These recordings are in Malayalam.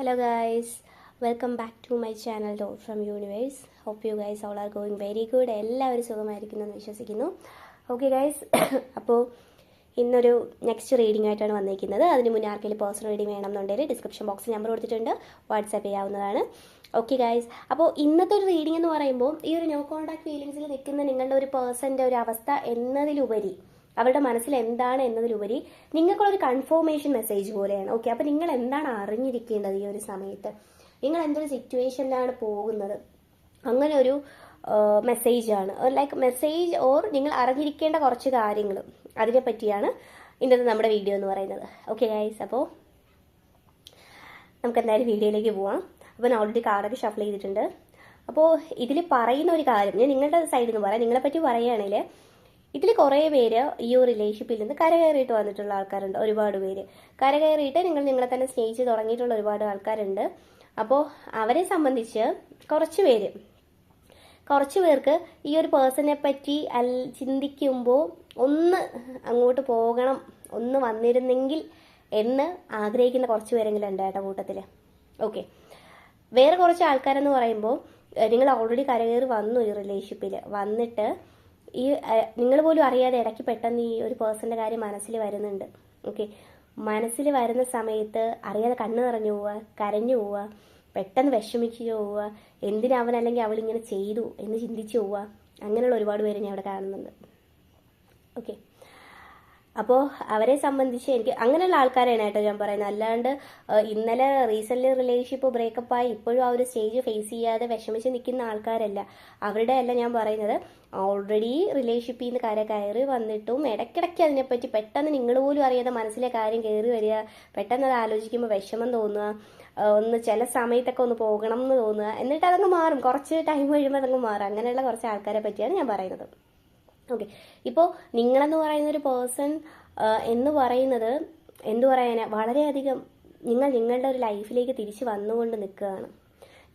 Hello guys, welcome back to my channel dot from universe hope you guys all are going very good എല്ലാവരും സുഖമായിരിക്കുന്നു എന്ന് വിശ്വസിക്കുന്നു. ഓക്കെ ഗൈസ് അപ്പോൾ ഇന്നൊരു നെക്സ്റ്റ് റീഡിംഗ് ആയിട്ടാണ് വന്നിരിക്കുന്നത്. അതിന് മുന്നേ ആർക്കെങ്കിലും പേഴ്സണൽ റീഡിംഗ് വേണമെന്നുണ്ടെങ്കിൽ ഡിസ്ക്രിപ്ഷൻ ബോക്സിൽ നമ്പർ കൊടുത്തിട്ടുണ്ട്. വാട്സാപ്പ് ചെയ്യാവുന്നതാണ്. ഓക്കെ ഗൈസ് അപ്പോൾ ഇന്നത്തെ ഒരു റീഡിംഗ് എന്ന് പറയുമ്പോൾ ഈ ഒരു നോ കോൺടാക്ട് ഫീലിങ്സിൽ നിൽക്കുന്ന നിങ്ങളുടെ ഒരു പേഴ്സന്റെ ഒരു അവസ്ഥ എന്നതിലുപരി അവരുടെ മനസ്സിൽ എന്താണ് എന്നതിലുപരി നിങ്ങൾക്കുള്ളൊരു കൺഫോർമേഷൻ മെസ്സേജ് പോലെയാണ്. ഓക്കെ അപ്പോൾ നിങ്ങൾ എന്താണ് അറിഞ്ഞിരിക്കേണ്ടത് ഈ ഒരു സമയത്ത്? നിങ്ങൾ എന്തൊരു സിറ്റുവേഷനിലാണ് പോകുന്നത്? അങ്ങനെ ഒരു മെസ്സേജാണ് ലൈക്ക് മെസ്സേജ് ഓർ നിങ്ങൾ അറിഞ്ഞിരിക്കേണ്ട കുറച്ച് കാര്യങ്ങൾ അതിനെ പറ്റിയാണ് ഇന്നത്തെ നമ്മുടെ വീഡിയോ എന്ന് പറയുന്നത്. ഓക്കെ ഗൈസ് അപ്പോൾ നമുക്ക് എന്തായാലും വീഡിയോയിലേക്ക് പോവാം. അപ്പോൾ ഞാൻ ഓൾറെഡി കാർഡൊക്കെ ഷഫിൾ ചെയ്തിട്ടുണ്ട്. അപ്പോൾ ഇതിൽ പറയുന്ന ഒരു കാര്യം ഞാൻ നിങ്ങളുടെ സൈഡിൽ നിന്ന് പറയാം. നിങ്ങളെ പറ്റി പറയുകയാണെങ്കിൽ ഇതിൽ കുറേ പേര് ഈ ഒരു റിലേഷൻഷിപ്പിൽ നിന്ന് കരകയറിയിട്ട് വന്നിട്ടുള്ള ആൾക്കാരുണ്ട് ഒരുപാട് പേര്. കരകയറിയിട്ട് നിങ്ങൾ നിങ്ങളെ തന്നെ സ്നേഹിച്ച് തുടങ്ങിയിട്ടുള്ള ഒരുപാട് ആൾക്കാരുണ്ട്. അപ്പോൾ അവരെ സംബന്ധിച്ച് കുറച്ച് പേര്. കുറച്ച് പേർക്ക് ഈ ഒരു പേഴ്സണെ പറ്റി അൽ ചിന്തിക്കുമ്പോൾ ഒന്ന് അങ്ങോട്ട് പോകണം ഒന്ന് വന്നിരുന്നെങ്കിൽ എന്ന് ആഗ്രഹിക്കുന്ന കുറച്ച് പേരെങ്കിലും ഉണ്ട് ഏട്ട കൂട്ടത്തിൽ ഓക്കെ വേറെ കുറച്ച് ആൾക്കാരെന്ന് പറയുമ്പോൾ നിങ്ങൾ ഓൾറെഡി കരകയറി വന്നു ഈ റിലേഷൻഷിപ്പിൽ വന്നിട്ട് ഈ നിങ്ങൾ പോലും അറിയാതെ ഇടയ്ക്ക് പെട്ടെന്ന് ഈ ഒരു പേഴ്സണിന്റെ കാര്യം മനസ്സിൽ വരുന്നുണ്ട്. ഓക്കെ. മനസ്സിൽ വരുന്ന സമയത്ത് അറിയാതെ കണ്ണ് നിറഞ്ഞു പോവുക കരഞ്ഞു പോവുക പെട്ടെന്ന് വിഷമിച്ചു പോവുക എന്തിനാ അവൻ അല്ലെങ്കിൽ ഇങ്ങനെ ചെയ്തു എന്ന് ചിന്തിച്ചു പോവുക അങ്ങനെയുള്ള ഒരുപാട് പേര് ഞാൻ അവിടെ കാണുന്നുണ്ട്. ഓക്കെ. അപ്പോൾ അവരെ സംബന്ധിച്ച് എനിക്ക് അങ്ങനെയുള്ള ആൾക്കാരാണ് കേട്ടോ ഞാൻ പറയുന്നത്. അല്ലാണ്ട് ഇന്നലെ റീസെന്റ് റിലേഷൻഷിപ്പ് ബ്രേക്കപ്പ് ആയി ഇപ്പോഴും ആ ഒരു സ്റ്റേജ് ഫേസ് ചെയ്യാതെ വിഷമിച്ച് നിൽക്കുന്ന ആൾക്കാരല്ല. അവരുടെ അല്ല ഞാൻ പറയുന്നത്. ഓൾറെഡി റിലേഷൻഷിപ്പിൽ നിന്ന് കര കയറി വന്നിട്ടും ഇടയ്ക്കിടയ്ക്ക് അതിനെപ്പറ്റി പെട്ടെന്ന് നിങ്ങൾ പോലും അറിയാതെ മനസ്സിലെ കാര്യം കയറി വരിക പെട്ടെന്ന് അത് ആലോചിക്കുമ്പോൾ വിഷമം തോന്നുക ഒന്ന് ചില സമയത്തൊക്കെ ഒന്ന് പോകണം എന്ന് തോന്നുക എന്നിട്ട് അതങ്ങ് മാറും. കുറച്ച് ടൈം കഴിയുമ്പോൾ അതങ്ങ് മാറും. അങ്ങനെയുള്ള കുറച്ച് ആൾക്കാരെ പറ്റിയാണ് ഞാൻ പറയുന്നത്. ഓക്കെ. ഇപ്പോൾ നിങ്ങളെന്ന് പറയുന്ന ഒരു പേഴ്സൺ എന്ന് പറയുന്നത് എന്തു പറയാനാ? വളരെയധികം നിങ്ങൾ നിങ്ങളുടെ ഒരു ലൈഫിലേക്ക് തിരിച്ച് വന്നുകൊണ്ട് നിൽക്കുകയാണ്.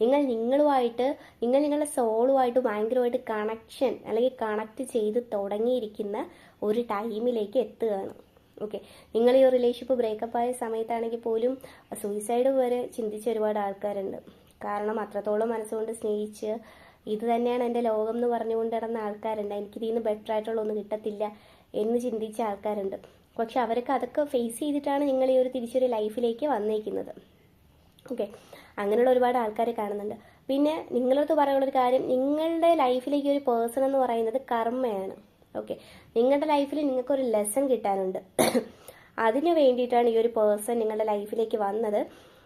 നിങ്ങൾ നിങ്ങളുമായിട്ട് നിങ്ങൾ നിങ്ങളുടെ സോളുമായിട്ട് ഭയങ്കരമായിട്ട് കണക്ഷൻ അല്ലെങ്കിൽ കണക്ട് ചെയ്ത് തുടങ്ങിയിരിക്കുന്ന ഒരു ടൈമിലേക്ക് എത്തുകയാണ്. ഓക്കെ. നിങ്ങൾ ഈ റിലേഷൻഷിപ്പ് ബ്രേക്കപ്പ് ആയ സമയത്താണെങ്കിൽ പോലും സൂയിസൈഡ് വരെ ചിന്തിച്ച ഒരുപാട് ആൾക്കാരുണ്ട്. കാരണം അത്രത്തോളം മനസ്സുകൊണ്ട് സ്നേഹിച്ച് ഇത് തന്നെയാണ് എന്റെ ലോകം എന്ന് പറഞ്ഞുകൊണ്ട് നടന്ന ആൾക്കാരുണ്ട്. എനിക്കിതിൽ നിന്ന് ബെറ്റർ ആയിട്ടുള്ള ഒന്നും കിട്ടത്തില്ല എന്ന് ചിന്തിച്ച ആൾക്കാരുണ്ട്. പക്ഷെ അവരൊക്കെ അതൊക്കെ ഫേസ് ചെയ്തിട്ടാണ് നിങ്ങൾ ഈ ഒരു തിരിച്ചൊരു ലൈഫിലേക്ക് വന്നേക്കുന്നത്. ഓക്കെ അങ്ങനെയുള്ള ഒരുപാട് ആൾക്കാരെ കാണുന്നുണ്ട്. പിന്നെ നിങ്ങളടുത്ത് പറയാനുള്ളൊരു കാര്യം നിങ്ങളുടെ ലൈഫിലേക്ക് ഒരു പേഴ്സൺ എന്ന് പറയുന്നത് കർമ്മയാണ്. ഓക്കെ നിങ്ങളുടെ ലൈഫിൽ നിങ്ങൾക്കൊരു ലെസൺ കിട്ടാനുണ്ട്. അതിനു വേണ്ടിയിട്ടാണ് ഈ ഒരു പേഴ്സൺ നിങ്ങളുടെ ലൈഫിലേക്ക് വന്നത്.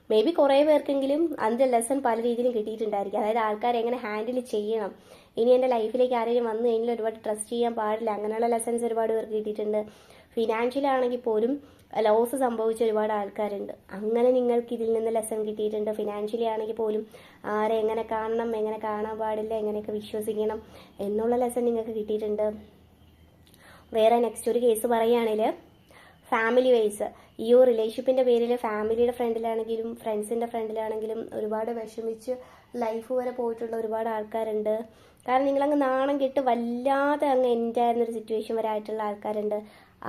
മേ ബി കുറേ പേർക്കെങ്കിലും അതിന്റെ ലെസൺ പല രീതിയിലും കിട്ടിയിട്ടുണ്ടായിരിക്കും. അതായത് ആൾക്കാരെ എങ്ങനെ ഹാൻഡിൽ ചെയ്യണം. ഇനി എന്റെ ലൈഫിലേക്ക് ആരെങ്കിലും വന്നു കഴിഞ്ഞാൽ ഒരുപാട് ട്രസ്റ്റ് ചെയ്യാൻ പാടില്ല. അങ്ങനെയുള്ള ലെസൺസ് ഒരുപാട് പേർക്ക് കിട്ടിയിട്ടുണ്ട്. ഫിനാൻഷ്യലാണെങ്കിൽ പോലും ലോസ് സംഭവിച്ച ഒരുപാട് ആൾക്കാരുണ്ട്. അങ്ങനെ നിങ്ങൾക്ക് ഇതിൽ നിന്ന് ലെസൺ കിട്ടിയിട്ടുണ്ട്? ഫിനാൻഷ്യലി ആണെങ്കിൽ പോലും ആരെ എങ്ങനെ കാണണം എങ്ങനെ കാണാൻ പാടില്ല എങ്ങനെയൊക്കെ വിശ്വസിക്കണം എന്നുള്ള ലെസൺ നിങ്ങൾക്ക് കിട്ടിയിട്ടുണ്ട്. വേറെ നെക്സ്റ്റ് ഒരു കേസ് പറയുകയാണെങ്കിൽ ഫാമിലി വൈസ് ഈ ഒരു റിലേഷൻഷിപ്പിന്റെ പേരിൽ ഫാമിലിയുടെ ഫ്രണ്ടിലാണെങ്കിലും ഫ്രണ്ട്സിന്റെ ഫ്രണ്ടിലാണെങ്കിലും ഒരുപാട് വിഷമിച്ച് ലൈഫ് വരെ പോയിട്ടുള്ള ഒരുപാട് ആൾക്കാരുണ്ട്. കാരണം നിങ്ങളങ്ങ് നാണം കെട്ട് വല്ലാതെ അങ്ങ് എന്റായിരുന്ന ആയിരുന്നൊരു സിറ്റുവേഷൻ വരെ ആയിട്ടുള്ള ആൾക്കാരുണ്ട്.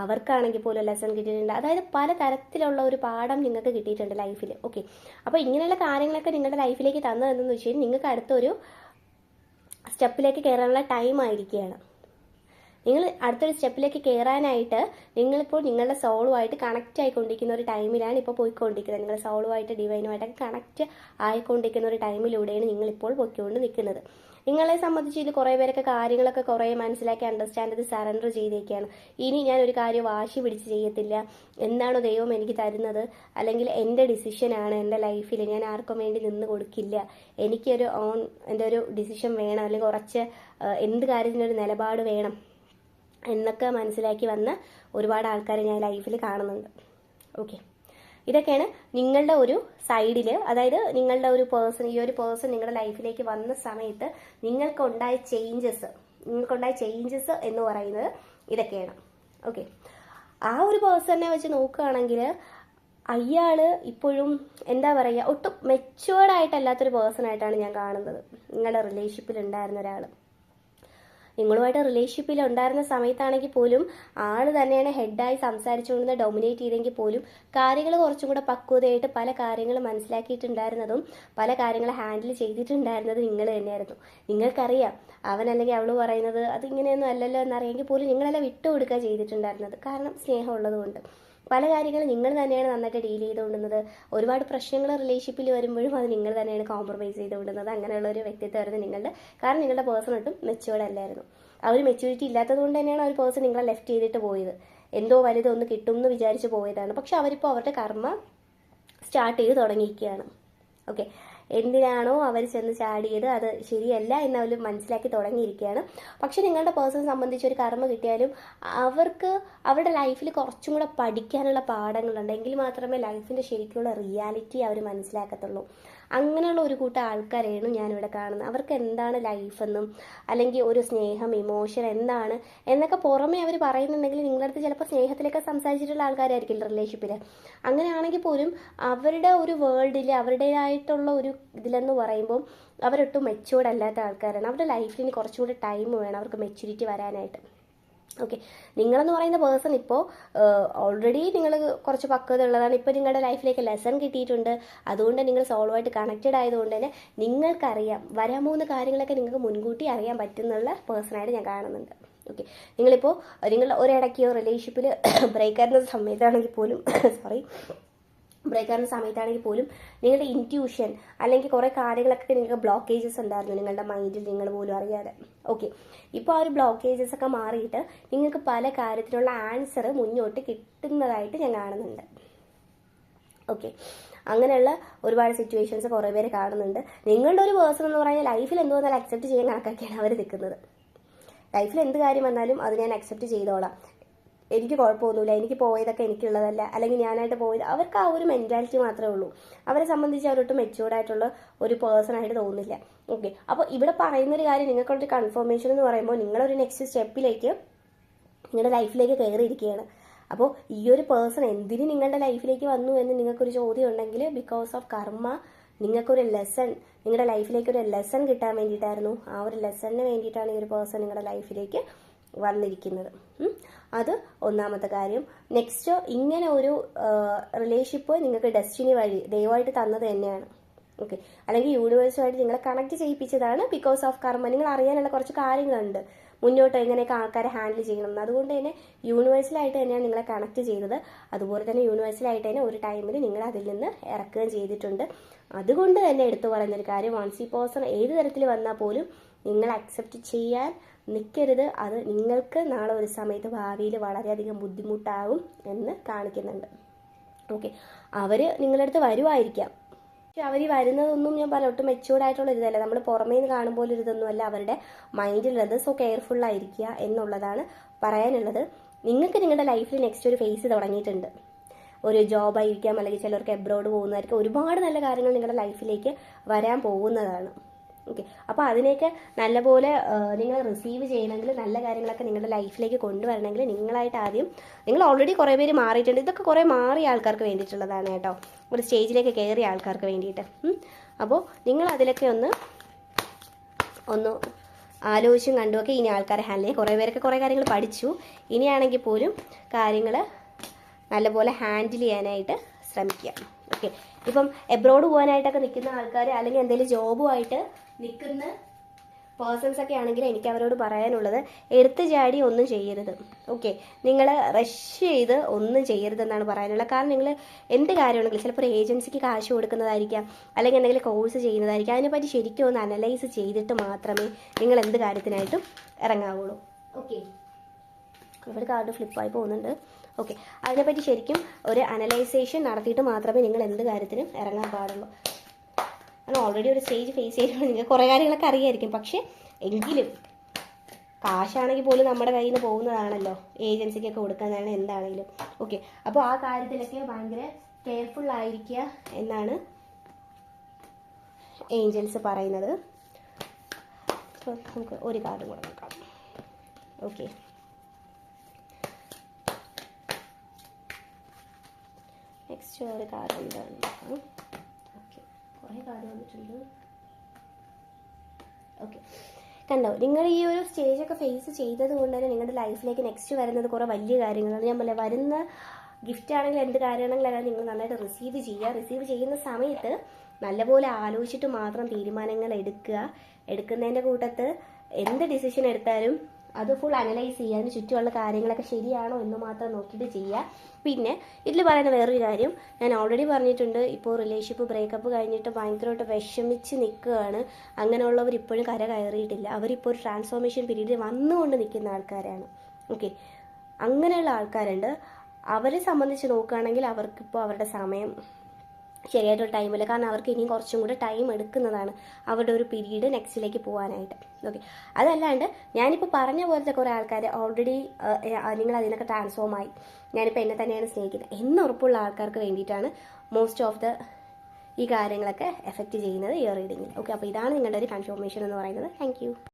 അവർക്കാണെങ്കിൽ പോലും ലെസൺ കിട്ടിയിട്ടുണ്ട്. അതായത് പല തരത്തിലുള്ള ഒരു പാഠം നിങ്ങൾക്ക് കിട്ടിയിട്ടുണ്ട് ലൈഫിൽ ഓക്കെ അപ്പോൾ ഇങ്ങനെയുള്ള കാര്യങ്ങളൊക്കെ നിങ്ങളുടെ ലൈഫിലേക്ക് തന്നതെന്ന് വെച്ച് കഴിഞ്ഞാൽ നിങ്ങൾക്ക് അടുത്തൊരു സ്റ്റെപ്പിലേക്ക് കയറാനുള്ള ടൈം ആയിരിക്കുകയാണ്. നിങ്ങൾ അടുത്തൊരു സ്റ്റെപ്പിലേക്ക് കയറാനായിട്ട് നിങ്ങളിപ്പോൾ നിങ്ങളുടെ സോളുമായിട്ട് കണക്റ്റ് ആയിക്കൊണ്ടിരിക്കുന്ന ഒരു ടൈമിലാണ് ഇപ്പോൾ പോയിക്കൊണ്ടിരിക്കുന്നത്. നിങ്ങളുടെ സോളുമായിട്ട് ഡിവൈനുമായിട്ടൊക്കെ കണക്റ്റ് ആയിക്കൊണ്ടിരിക്കുന്ന ഒരു ടൈമിലൂടെയാണ് നിങ്ങളിപ്പോൾ പൊയ്ക്കൊണ്ട് നിൽക്കുന്നത്. നിങ്ങളെ സംബന്ധിച്ച് ഇത് കുറേ പേരൊക്കെ കാര്യങ്ങളൊക്കെ കുറേ മനസ്സിലാക്കി അണ്ടർസ്റ്റാൻഡ് ചെയ്ത് സറണ്ടർ ചെയ്തേക്കാണ്. ഇനി ഞാൻ ഒരു കാര്യം വാശി പിടിച്ച് ചെയ്യത്തില്ല. എന്താണോ ദൈവം എനിക്ക് തരുന്നത്? അല്ലെങ്കിൽ എന്റെ ഡിസിഷനാണ് എന്റെ ലൈഫിൽ ഞാൻ ആർക്കും വേണ്ടി നിന്ന് കൊടുക്കില്ല. എനിക്കൊരു ഓൺ എന്റെ ഒരു ഡിസിഷൻ വേണം. അല്ലെങ്കിൽ കുറച്ച് എന്ത് കാര്യത്തിനൊരു നിലപാട് വേണം. എന്നൊക്കെ മനസ്സിലാക്കി വന്ന ഒരുപാട് ആൾക്കാരെ ഞാൻ ലൈഫിൽ കാണുന്നുണ്ട്. ഓക്കെ ഇതൊക്കെയാണ് നിങ്ങളുടെ ഒരു സൈഡിൽ അതായത് നിങ്ങളുടെ ഒരു പേഴ്സൺ ഈ ഒരു പേഴ്സൺ നിങ്ങളുടെ ലൈഫിലേക്ക് വന്ന സമയത്ത് നിങ്ങൾക്കുണ്ടായ ചേഞ്ചസ് നിങ്ങൾക്കുണ്ടായ ചേഞ്ചസ് എന്ന് പറയുന്നത് ഇതൊക്കെയാണ്. ഓക്കെ ആ ഒരു പേഴ്സണിനെ വെച്ച് നോക്കുകയാണെങ്കിൽ അയാൾ ഇപ്പോഴും എന്താ പറയുക ഒട്ടും മെച്ചുവേർഡ് ആയിട്ടല്ലാത്തൊരു പേഴ്സൺ ആയിട്ടാണ് ഞാൻ കാണുന്നത്. നിങ്ങളുടെ റിലേഷൻഷിപ്പിൽ ഉണ്ടായിരുന്ന ഒരാൾ നിങ്ങളുമായിട്ട് റിലേഷൻഷിപ്പിൽ ഉണ്ടായിരുന്ന സമയത്താണെങ്കിൽ പോലും ആൾ തന്നെയാണ് ഹെഡായി സംസാരിച്ചുകൊണ്ടിരുന്ന ഡൊമിനേറ്റ് ചെയ്തെങ്കിൽ പോലും കാര്യങ്ങൾ കുറച്ചും കൂടെ പക്വതയായിട്ട് പല കാര്യങ്ങൾ മനസ്സിലാക്കിയിട്ടുണ്ടായിരുന്നതും പല കാര്യങ്ങൾ ഹാൻഡിൽ ചെയ്തിട്ടുണ്ടായിരുന്നത് നിങ്ങൾ തന്നെയായിരുന്നു. നിങ്ങൾക്കറിയാം അവൻ അല്ലെങ്കിൽ അവൾ പറയുന്നത് അത് ഇങ്ങനെയൊന്നും അല്ലല്ലോ എന്നറിയെങ്കിൽ പോലും നിങ്ങളെല്ലാം വിട്ടുകൊടുക്കുക ചെയ്തിട്ടുണ്ടായിരുന്നത്. കാരണം സ്നേഹമുള്ളത് കൊണ്ട് പല കാര്യങ്ങളും നിങ്ങൾ തന്നെയാണ് നന്നായിട്ട് ഡീൽ ചെയ്തുകൊണ്ടുന്നത് ഒരുപാട് പ്രശ്നങ്ങൾ റിലേഷൻഷിപ്പിൽ വരുമ്പോഴും അത് നിങ്ങൾ തന്നെയാണ് കോംപ്രമൈസ് ചെയ്തുകൊണ്ടുന്നത് അങ്ങനെയുള്ള ഒരു വ്യക്തിത്വമായിരുന്നു നിങ്ങളുടെ. കാരണം നിങ്ങളുടെ പേഴ്സൺ ഒട്ടും മെച്ചുവേർഡ് അല്ലായിരുന്നു. ആ ഒരു മെച്യൂരിറ്റി ഇല്ലാത്തത് കൊണ്ട് തന്നെയാണ് ഒരു പേഴ്സൺ നിങ്ങളെ ലെഫ്റ്റ് ചെയ്തിട്ട് പോയത്. എന്തോ വലുതൊന്ന് കിട്ടും എന്ന് വിചാരിച്ച് പോയതാണ്. പക്ഷെ അവരിപ്പോൾ അവരുടെ കർമ്മ സ്റ്റാർട്ട് ചെയ്ത് തുടങ്ങിയിരിക്കുകയാണ്. ഓക്കെ എന്തിനാണോ അവർ ചെന്ന് ചാടിയത്? അത് ശരിയല്ല എന്ന് അവർ മനസ്സിലാക്കി തുടങ്ങിയിരിക്കുകയാണ്. പക്ഷെ നിങ്ങളുടെ പേഴ്സണെ സംബന്ധിച്ച് ഒരു കർമ്മ കിട്ടിയാലും അവർക്ക് അവരുടെ ലൈഫിൽ കുറച്ചും കൂടെ പഠിക്കാനുള്ള പാഠങ്ങളുണ്ട്. എങ്കിൽ മാത്രമേ ലൈഫിന്റെ ശരിക്കുള്ള റിയാലിറ്റി അവർ മനസ്സിലാക്കത്തുള്ളൂ. അങ്ങനെയുള്ള ഒരു കൂട്ടം ആൾക്കാരെയാണ് ഞാനിവിടെ കാണുന്നത്. അവർക്ക് എന്താണ് ലൈഫെന്നും അല്ലെങ്കിൽ ഒരു സ്നേഹം ഇമോഷൻ എന്താണ് എന്നൊക്കെ പുറമെ അവർ പറയുന്നുണ്ടെങ്കിൽ നിങ്ങളുടെ അടുത്ത് ചിലപ്പോൾ സ്നേഹത്തിലൊക്കെ സംസാരിച്ചിട്ടുള്ള ആൾക്കാരായിരിക്കില്ല റിലേഷൻഷിപ്പിൽ അങ്ങനെയാണെങ്കിൽ പോലും അവരുടെ ഒരു വേൾഡിൽ അവരുടേതായിട്ടുള്ള ഒരു ഇതിലെന്ന് പറയുമ്പോൾ അവരൊട്ടും മെച്ചുവേർഡ് അല്ലാത്ത ആൾക്കാരാണ്. അവരുടെ ലൈഫിന് കുറച്ചുകൂടി ടൈം വേണം അവർക്ക് മെച്യൂരിറ്റി വരാനായിട്ട്. ഓക്കെ നിങ്ങളെന്ന് പറയുന്ന പേഴ്സൺ ഇപ്പോൾ ഓൾറെഡി നിങ്ങൾ കുറച്ച് പക്വത ഉള്ളതാണ്. ഇപ്പോൾ നിങ്ങളുടെ ലൈഫിലേക്ക് ലെസൺ കിട്ടിയിട്ടുണ്ട്. അതുകൊണ്ട് നിങ്ങൾ സോൾവായിട്ട് കണക്റ്റഡ് ആയതുകൊണ്ട് തന്നെ നിങ്ങൾക്കറിയാം വരാൻ പോകുന്ന കാര്യങ്ങളൊക്കെ നിങ്ങൾക്ക് മുൻകൂട്ടി അറിയാൻ പറ്റുന്നുള്ള പേഴ്സണായിട്ട് ഞാൻ കാണുന്നുണ്ട്. ഓക്കെ നിങ്ങളിപ്പോൾ നിങ്ങൾ ഒരിടയ്ക്കോ റിലേഷൻഷിപ്പിൽ ബ്രേക്ക് ആയിരുന്ന സമയത്താണെങ്കിൽ പോലും സോറി ബ്രേക്ക് ആകുന്ന സമയത്താണെങ്കിൽ പോലും നിങ്ങളുടെ ഇന്റ്യൂഷൻ അല്ലെങ്കിൽ കുറേ കാര്യങ്ങളൊക്കെ നിങ്ങൾക്ക് ബ്ലോക്കേജസ് ഉണ്ടായിരുന്നു നിങ്ങളുടെ മൈൻഡിൽ നിങ്ങൾ പോലും അറിയാതെ. ഓക്കെ ഇപ്പോൾ ആ ഒരു ബ്ലോക്കേജസ് ഒക്കെ മാറിയിട്ട് നിങ്ങൾക്ക് പല കാര്യത്തിനുള്ള ആൻസർ മുന്നോട്ട് കിട്ടുന്നതായിട്ട് ഞാൻ കാണുന്നുണ്ട്. ഓക്കെ അങ്ങനെയുള്ള ഒരുപാട് സിറ്റുവേഷൻസ് കുറേ പേര് കാണുന്നുണ്ട്. നിങ്ങളുടെ ഒരു പേഴ്സൺ എന്ന് പറഞ്ഞാൽ ലൈഫിൽ എന്ത് വന്നാലും അക്സെപ്റ്റ് ചെയ്യാൻ കണക്കാക്കിയാണ് അവർ നിൽക്കുന്നത്. ലൈഫിൽ എന്ത് കാര്യം വന്നാലും അത് ഞാൻ അക്സെപ്റ്റ് ചെയ്തോളാം. എനിക്ക് കുഴപ്പമൊന്നുമില്ല എനിക്ക് പോയതൊക്കെ എനിക്കുള്ളതല്ല. അല്ലെങ്കിൽ ഞാനായിട്ട് പോയത് അവർക്ക് ആ ഒരു മെന്റാലിറ്റി മാത്രമേ ഉള്ളൂ. അവരെ സംബന്ധിച്ച് അവരൊട്ടും മെച്ചൂർഡായിട്ടുള്ള ഒരു പേഴ്സൺ ആയിട്ട് തോന്നുന്നില്ല. ഓക്കെ അപ്പോൾ ഇവിടെ പറയുന്ന ഒരു കാര്യം നിങ്ങൾക്കൊരു കൺഫർമേഷൻ എന്ന് പറയുമ്പോൾ നിങ്ങളൊരു നെക്സ്റ്റ് സ്റ്റെപ്പിലേക്ക് നിങ്ങളുടെ ലൈഫിലേക്ക് കയറിയിരിക്കുകയാണ്. അപ്പോൾ ഈ ഒരു പേഴ്സൺ എന്തിന് നിങ്ങളുടെ ലൈഫിലേക്ക് വന്നു എന്ന് നിങ്ങൾക്കൊരു ചോദ്യം ഉണ്ടെങ്കിൽ ബിക്കോസ് ഓഫ് കർമ്മ നിങ്ങൾക്കൊരു ലെസൺ നിങ്ങളുടെ ലൈഫിലേക്ക് ഒരു ലെസൺ കിട്ടാൻ വേണ്ടിയിട്ടായിരുന്നു. ആ ഒരു ലെസണിന് വേണ്ടിയിട്ടാണ് ഈ ഒരു പേഴ്സൺ നിങ്ങളുടെ ലൈഫിലേക്ക് വന്നിരിക്കുന്നത്. അത് ഒന്നാമത്തെ കാര്യം. നെക്സ്റ്റ് ഇങ്ങനെ ഒരു റിലേഷൻഷിപ്പ് നിങ്ങൾക്ക് ഡെസ്റ്റിനി വഴി ദയവായിട്ട് തന്നത് തന്നെയാണ്. ഓക്കെ അല്ലെങ്കിൽ യൂണിവേഴ്സുമായിട്ട് നിങ്ങളെ കണക്ട് ചെയ്യിപ്പിച്ചതാണ് ബിക്കോസ് ഓഫ് കർമ്മ നിങ്ങൾ അറിയാനുള്ള കുറച്ച് കാര്യങ്ങളുണ്ട്. മുന്നോട്ട് എങ്ങനെയൊക്കെ ആൾക്കാരെ ഹാൻഡിൽ ചെയ്യണം. അതുകൊണ്ട് തന്നെ യൂണിവേഴ്സലായിട്ട് തന്നെയാണ് നിങ്ങളെ കണക്ട് ചെയ്തത്. അതുപോലെ തന്നെ യൂണിവേഴ്സലായിട്ട് തന്നെ ഒരു ടൈമിൽ നിങ്ങൾ അതിൽ നിന്ന് ഇറക്കുകയും ചെയ്തിട്ടുണ്ട്. അതുകൊണ്ട് തന്നെ എടുത്തു പറയുന്നൊരു കാര്യം വൺസി പേഴ്സൺ ഏത് തരത്തിൽ വന്നാൽ പോലും നിങ്ങൾ അക്സെപ്റ്റ് ചെയ്യാൻ നിൽക്കരുത്. അത് നിങ്ങൾക്ക് നാളെ ഒരു സമയത്ത് ഭാവിയിൽ വളരെയധികം ബുദ്ധിമുട്ടാകും എന്ന് കാണിക്കുന്നുണ്ട്. ഓക്കെ അവർ നിങ്ങളുടെ വരുമായിരിക്കാം പക്ഷെ അവർ വരുന്നതൊന്നും ഞാൻ പറയാം ഒട്ടും മെച്യൂർഡ് ആയിട്ടുള്ള ഒരിതല്ല. നമ്മൾ പുറമേ നിന്ന് കാണുമ്പോൾ ഒരിതൊന്നുമല്ല അവരുടെ മൈൻഡിലുള്ളത് സോ കെയർഫുൾ ആയിരിക്കുക എന്നുള്ളതാണ് പറയാനുള്ളത്. നിങ്ങൾക്ക് നിങ്ങളുടെ ലൈഫിൽ നെക്സ്റ്റ് ഒരു ഫേസ് തുടങ്ങിയിട്ടുണ്ട്. ഒരു ജോബായിരിക്കാം അല്ലെങ്കിൽ ചിലർക്ക് എബ്രോഡ് പോകുന്നതായിരിക്കും. ഒരുപാട് നല്ല കാര്യങ്ങൾ നിങ്ങളുടെ ലൈഫിലേക്ക് വരാൻ പോകുന്നതാണ്. ഓക്കെ അപ്പോൾ അതിനെയൊക്കെ നല്ലപോലെ നിങ്ങൾ റിസീവ് ചെയ്യണമെങ്കിൽ നല്ല കാര്യങ്ങളൊക്കെ നിങ്ങളുടെ ലൈഫിലേക്ക് കൊണ്ടുവരണമെങ്കിൽ നിങ്ങളായിട്ട് ആദ്യം നിങ്ങൾ ഓൾറെഡി കുറേ പേര് മാറിയിട്ടുണ്ട്. ഇതൊക്കെ കുറേ മാറിയ ആൾക്കാർക്ക് വേണ്ടിയിട്ടുള്ളതാണ് കേട്ടോ. ഒരു സ്റ്റേജിലേക്ക് കയറിയ ആൾക്കാർക്ക് വേണ്ടിയിട്ട്. അപ്പോൾ നിങ്ങൾ അതിലൊക്കെ ഒന്ന് ഒന്ന് ആലോചിച്ചും കണ്ടുമൊക്കെ ഇനി ആൾക്കാരെ ഹാൻഡിൽ കുറേ പേരൊക്കെ കുറേ കാര്യങ്ങൾ പഠിച്ചു. ഇനിയാണെങ്കിൽ പോലും കാര്യങ്ങൾ നല്ലപോലെ ഹാൻഡിൽ ചെയ്യാനായിട്ട് ശ്രമിക്കുക. ഓക്കെ ഇപ്പം എബ്രോഡ് പോകാനായിട്ടൊക്കെ നിൽക്കുന്ന ആൾക്കാർ അല്ലെങ്കിൽ എന്തെങ്കിലും ജോബുമായിട്ട് നിൽക്കുന്ന പേഴ്സൺസ് ഒക്കെ ആണെങ്കിൽ എനിക്ക് അവരോട് പറയാനുള്ളത് എടുത്തു ചാടി ഒന്നും ചെയ്യരുത്. ഓക്കെ നിങ്ങൾ റഷ് ചെയ്ത് ഒന്നും ചെയ്യരുതെന്നാണ് പറയാനുള്ളത്. കാരണം നിങ്ങൾ എന്ത് കാര്യമാണെങ്കിലും ചിലപ്പോൾ ഒരു ഏജൻസിക്ക് കാശ് കൊടുക്കുന്നതായിരിക്കാം. അല്ലെങ്കിൽ എന്തെങ്കിലും കോഴ്സ് ചെയ്യുന്നതായിരിക്കാം. അതിനെപ്പറ്റി ശരിക്കും ഒന്ന് അനലൈസ് ചെയ്തിട്ട് മാത്രമേ നിങ്ങൾ എന്ത് കാര്യത്തിനായിട്ടും ഇറങ്ങാവുള്ളൂ. ഓക്കെ ഇവിടെ കാർഡ് ഫ്ലിപ്പായി പോകുന്നുണ്ട്. ഓക്കെ അതിനെപ്പറ്റി ശരിക്കും ഒരു അനലൈസേഷൻ നടത്തിയിട്ട് മാത്രമേ നിങ്ങൾ എന്ത് കാര്യത്തിനും ഇറങ്ങാൻ പാടുള്ളൂ. കാരണം ഓൾറെഡി ഒരു സ്റ്റേജ് ഫേസ് ചെയ്യുമ്പോൾ നിങ്ങൾക്ക് കുറേ കാര്യങ്ങളൊക്കെ അറിയായിരിക്കും. പക്ഷേ എങ്കിലും കാശാണെങ്കിൽ പോലും നമ്മുടെ കയ്യിൽ നിന്ന് പോകുന്നതാണല്ലോ. ഏജൻസിക്കൊക്കെ കൊടുക്കുന്നതാണ് എന്താണെങ്കിലും. ഓക്കെ അപ്പോൾ ആ കാര്യത്തിലൊക്കെ ഭയങ്കര കെയർഫുൾ ആയിരിക്കുക എന്നാണ് ഏഞ്ചൽസ് പറയുന്നത്. നമുക്ക് ഒരു കാർഡും കൂടെ നോക്കാം. ഓക്കെ നെക്സ്റ്റ് ഒരു കാർഡ് എന്താണ് നോക്കാം. ഓക്കെ കുറേ കാർഡ് വന്നിട്ടുണ്ട്. ഓക്കെ കണ്ടോ? നിങ്ങൾ ഈ ഒരു സ്റ്റേജൊക്കെ ഫേസ് ചെയ്തത് കൊണ്ട് തന്നെ നിങ്ങളുടെ ലൈഫിലേക്ക് നെക്സ്റ്റ് വരുന്നത് കുറേ വലിയ കാര്യങ്ങളാണ്. ഞാൻ പറയാം വരുന്ന ഗിഫ്റ്റ് ആണെങ്കിലും എന്ത് കാര്യമാണെങ്കിലും നിങ്ങൾ നന്നായിട്ട് റിസീവ് ചെയ്യുക. റിസീവ് ചെയ്യുന്ന സമയത്ത് നല്ലപോലെ ആലോചിച്ചിട്ട് മാത്രം തീരുമാനങ്ങൾ എടുക്കുക. എടുക്കുന്നതിന്റെ കൂട്ടത്ത് എന്ത് ഡിസിഷൻ എടുത്താലും അത് ഫുൾ അനലൈസ് ചെയ്യുക അതിന് ചുറ്റുമുള്ള കാര്യങ്ങളൊക്കെ ശരിയാണോ എന്ന് മാത്രം നോക്കിയിട്ട് ചെയ്യുക. പിന്നെ ഇതിൽ പറയുന്ന വേറൊരു കാര്യം ഞാൻ ഓൾറെഡി പറഞ്ഞിട്ടുണ്ട് ഇപ്പോൾ റിലേഷൻഷിപ്പ് ബ്രേക്കപ്പ് കഴിഞ്ഞിട്ട് ഭയങ്കരമായിട്ട് വിഷമിച്ച് നിൽക്കുകയാണ്. അങ്ങനെയുള്ളവർ ഇപ്പോഴും കര കയറിയിട്ടില്ല. അവരിപ്പോൾ ഒരു ട്രാൻസ്ഫോർമേഷൻ പീരീഡിൽ വന്നുകൊണ്ട് നിൽക്കുന്ന ആൾക്കാരാണ്. ഓക്കെ അങ്ങനെയുള്ള ആൾക്കാരുണ്ട്. അവരെ സംബന്ധിച്ച് നോക്കുകയാണെങ്കിൽ അവർക്കിപ്പോൾ അവരുടെ സമയം ശരിയായിട്ടുള്ള ടൈമില്ല കാരണം അവർക്ക് ഇനിയും കുറച്ചും കൂടെ ടൈം എടുക്കുന്നതാണ് അവരുടെ ഒരു പീരീഡ് നെക്സ്റ്റിലേക്ക് പോകാനായിട്ട് ഓക്കെ അതല്ലാണ്ട് ഞാനിപ്പോൾ പറഞ്ഞ പോലത്തെ കുറേ ആൾക്കാർ ഓൾറെഡി നിങ്ങൾ അതിനൊക്കെ ട്രാൻസ്ഫോം ആയി. ഞാനിപ്പോൾ എന്നെ തന്നെയാണ് സ്നേഹിക്കുന്നത്. എന്നുറപ്പുള്ള ആൾക്കാർക്ക് വേണ്ടിയിട്ടാണ് മോസ്റ്റ് ഓഫ് ദ ഈ കാര്യങ്ങളൊക്കെ എഫക്റ്റ് ചെയ്യുന്നത് ഇയർ റീഡിങ്ങിൽ ഓക്കെ അപ്പോൾ ഇതാണ് നിങ്ങളുടെ ഒരു കൺഫർമേഷൻ എന്ന് പറയുന്നത്. താങ്ക്